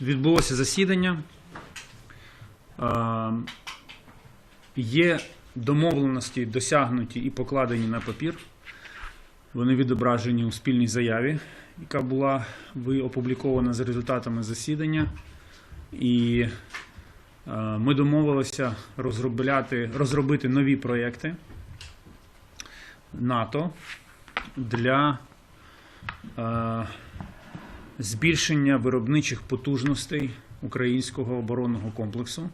відбулося засідання. Є домовленості досягнуті і покладені на папір. Вони відображені у спільній заяві, яка була опублікована за результатами засідання. І ми домовилися розробляти, розробити нові проєкти НАТО для збільшення виробничих потужностей українського оборонного комплексу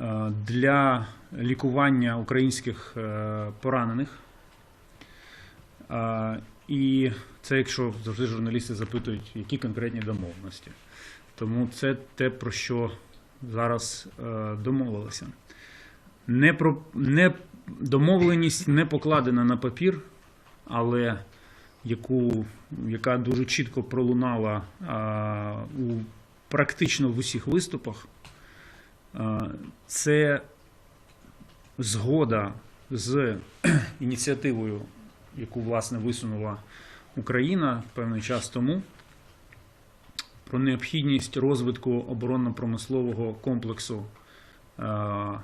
е, для лікування українських е, поранених. Е, І це якщо завжди журналісти запитують, які конкретні домовленості. Тому це те, про що зараз домовилися. Не про, не, домовленість не покладена на папір, але яку, яка дуже чітко пролунала а, у практично в усіх виступах, а, це згода з ініціативою, яку власне висунула Україна певний час тому, про необхідність розвитку оборонно-промислового комплексу а,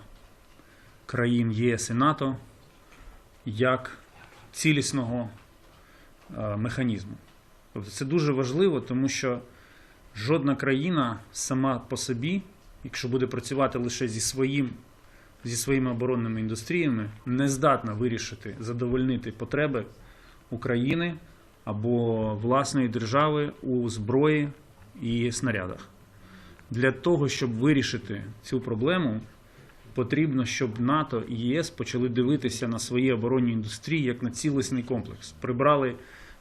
країн ЄС і НАТО як цілісного е, механізму. Тобто це дуже важливо, тому що жодна країна сама по собі, якщо буде працювати лише зі, своїм, зі своїми оборонними індустріями, не здатна вирішити, задовольнити потреби України або власної держави у зброї і снарядах. Для того, щоб вирішити цю проблему, потрібно, щоб НАТО і ЄС почали дивитися на свої оборонні індустрії як на цілісний комплекс. Прибрали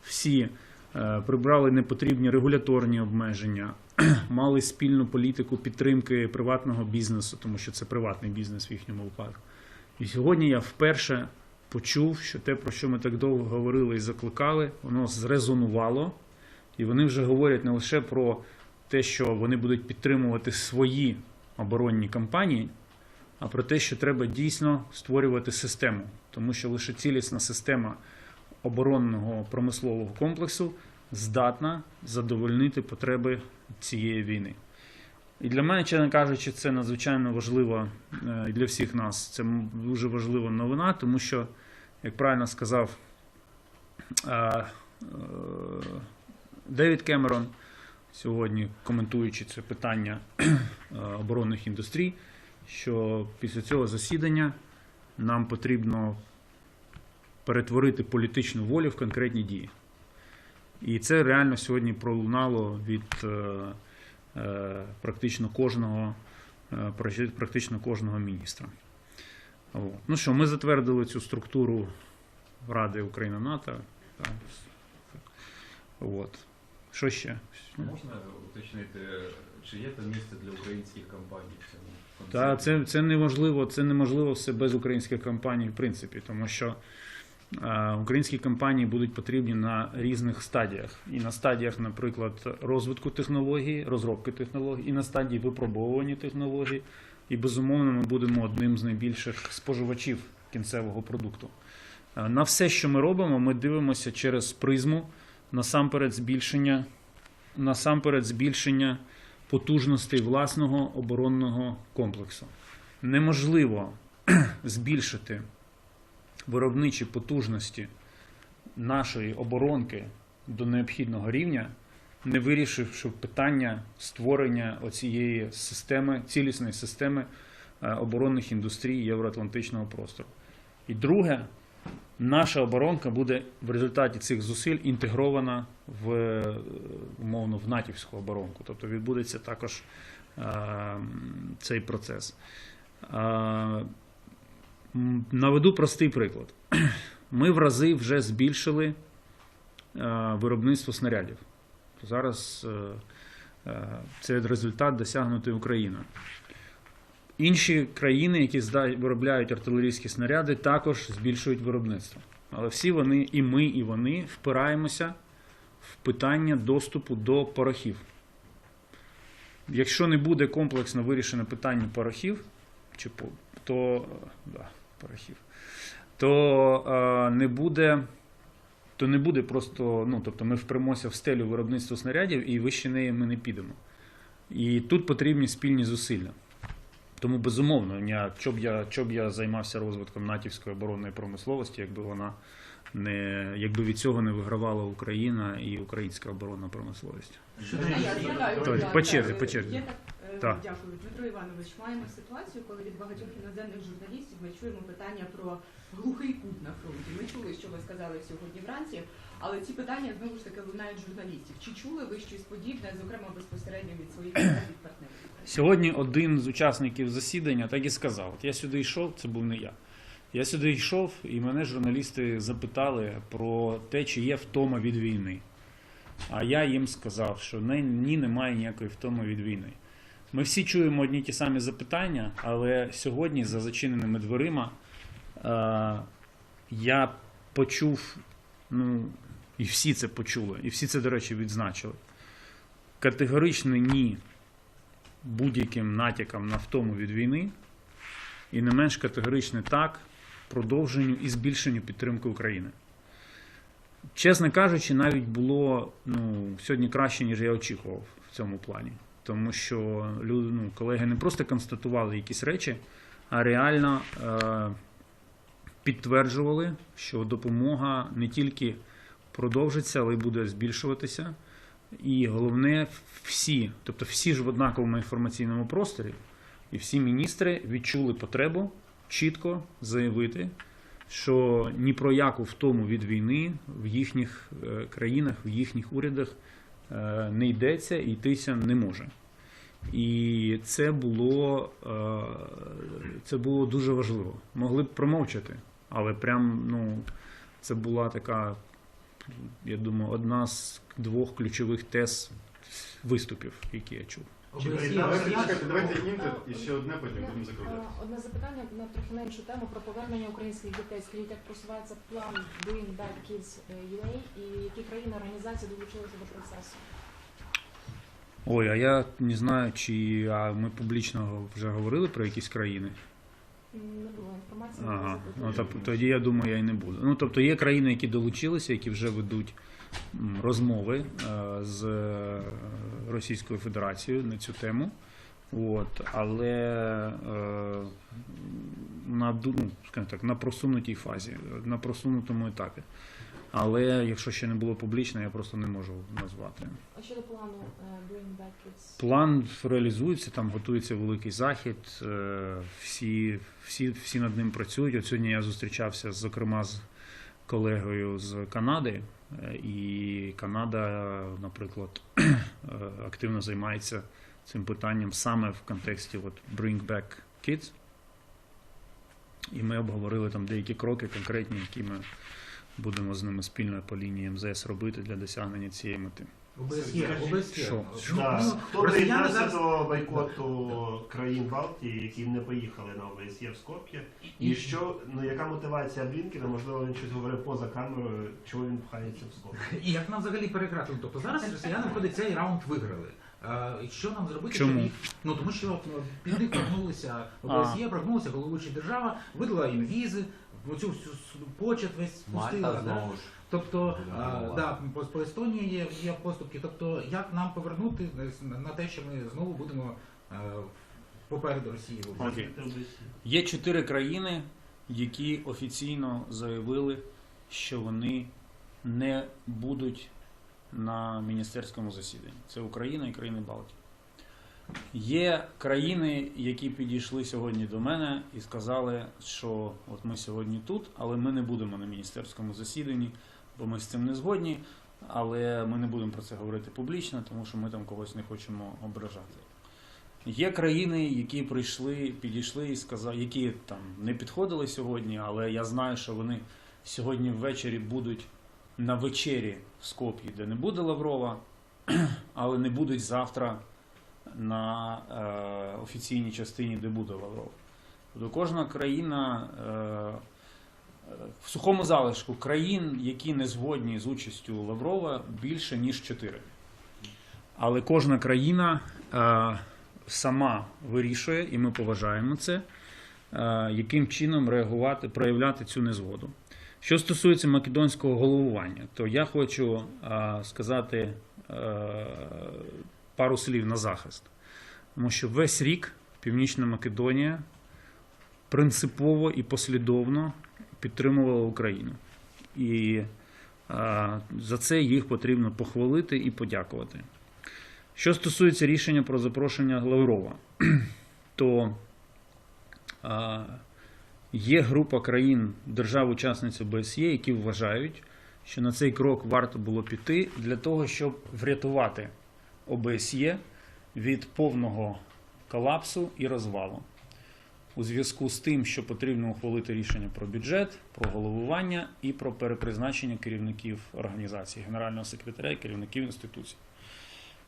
всі, е, прибрали непотрібні регуляторні обмеження, мали спільну політику підтримки приватного бізнесу, тому що це приватний бізнес в їхньому випадку. І сьогодні я вперше почув, що те, про що ми так довго говорили і закликали, воно зрезонувало, і вони вже говорять не лише про те, що вони будуть підтримувати свої оборонні кампанії, а про те, що треба дійсно створювати систему, тому що лише цілісна система оборонного промислового комплексу здатна задовольнити потреби цієї війни. І для мене, чесно кажучи, це надзвичайно важливо е, для всіх нас. Це дуже важлива новина, тому що, як правильно сказав е, е, Девід Кемерон сьогодні, коментуючи це питання оборонних індустрій, що після цього засідання нам потрібно перетворити політичну волю в конкретні дії. І це реально сьогодні пролунало від е, е, практично кожного, е, практично кожного міністра. Ну що, ми затвердили цю структуру Ради Україна НАТО. От. Що ще? Можна уточнити, чи є там місце для українських компаній в цьому Та це, це неможливо, це неможливо все без українських компаній, в принципі, тому що е, українські компанії будуть потрібні на різних стадіях. І на стадіях, наприклад, розвитку технологій, розробки технологій, і на стадії випробовування технологій. І безумовно, ми будемо одним з найбільших споживачів кінцевого продукту. Е, На все, що ми робимо, ми дивимося через призму насамперед збільшення, насамперед збільшення потужностей власного оборонного комплексу. Неможливо збільшити виробничі потужності нашої оборонки до необхідного рівня, не вирішивши питання створення оцієї системи, цілісної системи е, оборонних індустрій Євроатлантичного простору. І друге, наша оборонка буде в результаті цих зусиль інтегрована в е, умовно в натівську оборонку. Тобто відбудеться також е, цей процес. Е, наведу простий приклад. Ми в рази вже збільшили е, виробництво снарядів. Зараз е, е, це результат досягнутий Україною. Інші країни, які виробляють артилерійські снаряди, також збільшують виробництво. Але всі вони, і ми, і вони впираємося в питання доступу до порохів. Якщо не буде комплексно вирішено питання порохів, чи то, да, порохів, то е, не буде то не буде просто, ну тобто ми впремося в стелю виробництва снарядів і вище неї ми не підемо. І тут потрібні спільні зусилля. Тому безумовно, я, що б я, що б я займався розвитком натівської оборонної промисловості, якби вона не якби від цього не вигравала Україна і українська оборонна промисловість. По черзі, по черзі. Є так, е, Дякую, Дмитро Іванович. Маємо ситуацію, коли від багатьох іноземних журналістів ми чуємо питання про глухий кут на фронті. Ми чули, що ви сказали сьогодні вранці, але ці питання знову ж таки лунають журналістів. Чи чули ви щось подібне, зокрема безпосередньо від своїх від партнерів? Сьогодні один з учасників засідання так і сказав: От я сюди йшов, це був не я. Я сюди йшов, і мене журналісти запитали про те, чи є втома від війни. А я їм сказав, що не- ні, немає ніякої втоми від війни. Ми всі чуємо одні ті самі запитання, але сьогодні за зачиненими дверима е, я почув, ну, і всі це почули, і всі це, до речі, відзначили. Категоричне ні будь-яким натякам на втому від війни, і не менш категоричне так продовженню і збільшенню підтримки України. Чесно кажучи, навіть було ну, сьогодні краще, ніж я очікував в цьому плані. Тому що люди, ну, колеги не просто констатували якісь речі, а реально е, підтверджували, що допомога не тільки продовжиться, але й буде збільшуватися. І головне, всі, тобто всі ж в однаковому інформаційному просторі, і всі міністри відчули потребу чітко заявити, що ні про яку втому від війни в їхніх е, країнах, в їхніх урядах не йдеться і йтися не може. І це було, е, це було дуже важливо. Могли б промовчати, але прям ну, це була така я думаю, одна з двох ключових тез виступів, які я чув. Давайте, чекайте, давайте інтер і ще одне, потім будемо закругляти. Е, Одне запитання на трохи на іншу тему про повернення українських дітей. Скажіть, як просувається план Bring Back Kids е, UA і які країни організації долучилися до процесу? Ой, а я не знаю, чи а ми публічно вже говорили про якісь країни. Не було інформації. Ага. Ну, тоді я думаю, я і не буду. Ну тобто є країни, які долучилися, які вже ведуть розмови е, з е, Російською Федерацією на цю тему. От, але е, на, ну, скажімо так, на просунутій фазі, на просунутому етапі. Але якщо ще не було публічно, я просто не можу назвати. А щодо плану е, Bring Back Kids? План реалізується, там готується великий захід. е, Всі, всі, всі над ним працюють. От сьогодні я зустрічався, зокрема, з колегою з Канади, е, і Канада, наприклад, е, активно займається цим питанням саме в контексті от Bring Back Kids. І ми обговорили там деякі кроки конкретні, які ми будемо з ними спільно по лінії МЗС робити для досягнення цієї мети. ОБСЄ, ОБСЄ. Що? Ну, ну, Хто росіяни зараз до бойкоту країн Балтії, які не поїхали на ОБСЄ в Скоп'є? І що, ну яка мотивація Блінкіна? Можливо, він щось говорив поза камерою, чого він пхається в Скоп'є? І як нам взагалі перекратили? Тобто зараз росіяни виходить цей раунд виграли. Е, Що нам зробити? Чому? їх- Ну тому що ну, під них прогнулися ОБСЄ, прогнулася головуюча держава, видала їм візи, оцю всю с- почет весь спустила. Мальта да? знову ж. Тобто, а, да, по, по Естонії є, є поступки. Тобто, як нам повернути на- на те, що ми знову будемо е, попереду Росії? Окей. Є чотири країни, які офіційно заявили, що вони не будуть на міністерському засіданні. Це Україна і країни Балтії. Є країни, які підійшли сьогодні до мене і сказали, що от ми сьогодні тут, але ми не будемо на міністерському засіданні, бо ми з цим не згодні. Але ми не будемо про це говорити публічно, тому що ми там когось не хочемо ображати. Є країни, які прийшли, підійшли і сказали, які там не підходили сьогодні, але я знаю, що вони сьогодні ввечері будуть на вечері в Скоп'ї, де не буде Лаврова, але не будуть завтра на е, офіційній частині, де буде Лавров. Тобто кожна країна е, е, в сухому залишку країн, які не згодні з участю Лаврова, більше ніж чотири. Але кожна країна е, сама вирішує, і ми поважаємо це, е, яким чином реагувати, проявляти цю незгоду. Що стосується македонського головування, то я хочу а, сказати е, пару слів на захист. Тому що весь рік Північна Македонія принципово і послідовно підтримувала Україну. І за це їх потрібно похвалити і подякувати. Що стосується рішення про запрошення Лаврова, то є група країн держав-учасниць ОБСЄ, які вважають, що на цей крок варто було піти для того, щоб врятувати ОБСЄ від повного колапсу і розвалу. У зв'язку з тим, що потрібно ухвалити рішення про бюджет, про головування і про перепризначення керівників організації, генерального секретаря і керівників інституцій.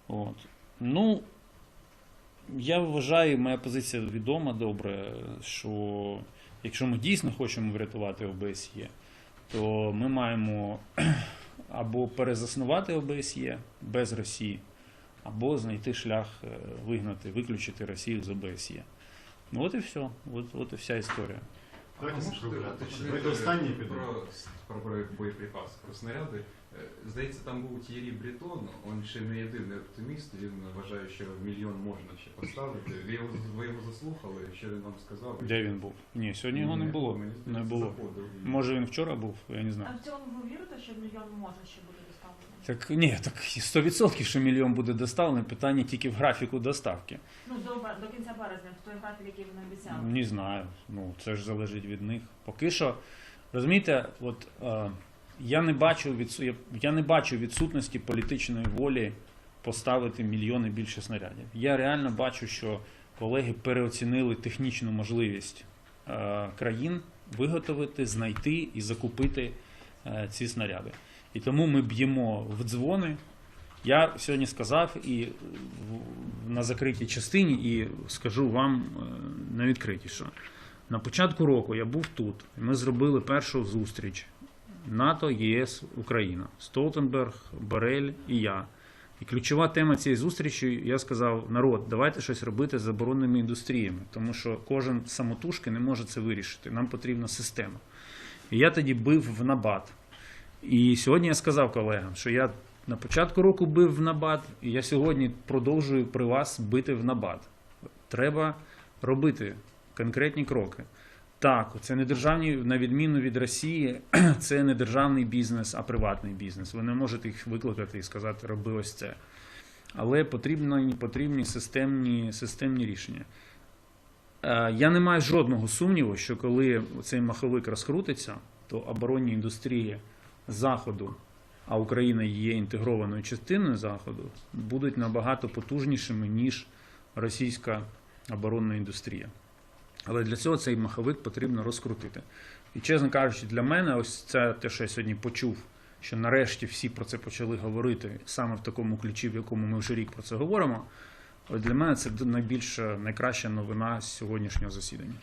От. Ну, я вважаю, моя позиція відома добре, що якщо ми дійсно хочемо врятувати ОБСЄ, то ми маємо або перезаснувати ОБСЄ без Росії, або знайти шлях е, вигнати, виключити Росію з ОБСЄ. Ну от і все. От, от і вся історія. Давайте останній про, про, про боєприпас, про снаряди. Е, Здається, там був Т'єрі Бретон, він ще не єдиний оптиміст, він вважає, що мільйон можна ще поставити. Ви його, ви його заслухали, що він вам сказав? Де він був? Ні, сьогодні його не було. Не було. Може він вчора був, я не знаю. А в цілому ви вірите, що мільйон може ще доставлений? Так ні, так 100% що мільйон буде доставлений, питання тільки в графіку доставки. Ну, до, до кінця березня, в той графік, який вони обіцяли. Не знаю. Ну це ж залежить від них. Поки що, розумієте, от е, я не бачу відсу... я- я не бачу відсутності політичної волі поставити мільйони більше снарядів. Я реально бачу, що колеги переоцінили технічну можливість е, країн виготовити, знайти і закупити е, ці снаряди. І тому ми б'ємо в дзвони. Я сьогодні сказав і на закритій частині, і скажу вам е, на відкритій, що на початку року я був тут, і ми зробили першу зустріч НАТО, ЄС, Україна, Столтенберг, Борель і я. І ключова тема цієї зустрічі, я сказав, народ, давайте щось робити з оборонними індустріями, тому що кожен самотужки не може це вирішити. Нам потрібна система. І я тоді бив в набат. І сьогодні я сказав колегам, що я на початку року бив в набат, і я сьогодні продовжую при вас бити в набат. Треба робити конкретні кроки. Так, це не державні, на відміну від Росії, це не державний бізнес, а приватний бізнес. Ви не можете їх викликати і сказати, роби ось це. Але потрібно, потрібні системні, системні рішення. Е, Я не маю жодного сумніву, що коли цей маховик розкрутиться, то оборонні індустрії Заходу, а Україна є інтегрованою частиною Заходу, будуть набагато потужнішими, ніж російська оборонна індустрія. Але для цього цей маховик потрібно розкрутити. І, чесно кажучи, для мене, ось це те, що я сьогодні почув, що нарешті всі про це почали говорити саме в такому ключі, в якому ми вже рік про це говоримо. От для мене це найбільша, найкраща новина сьогоднішнього засідання.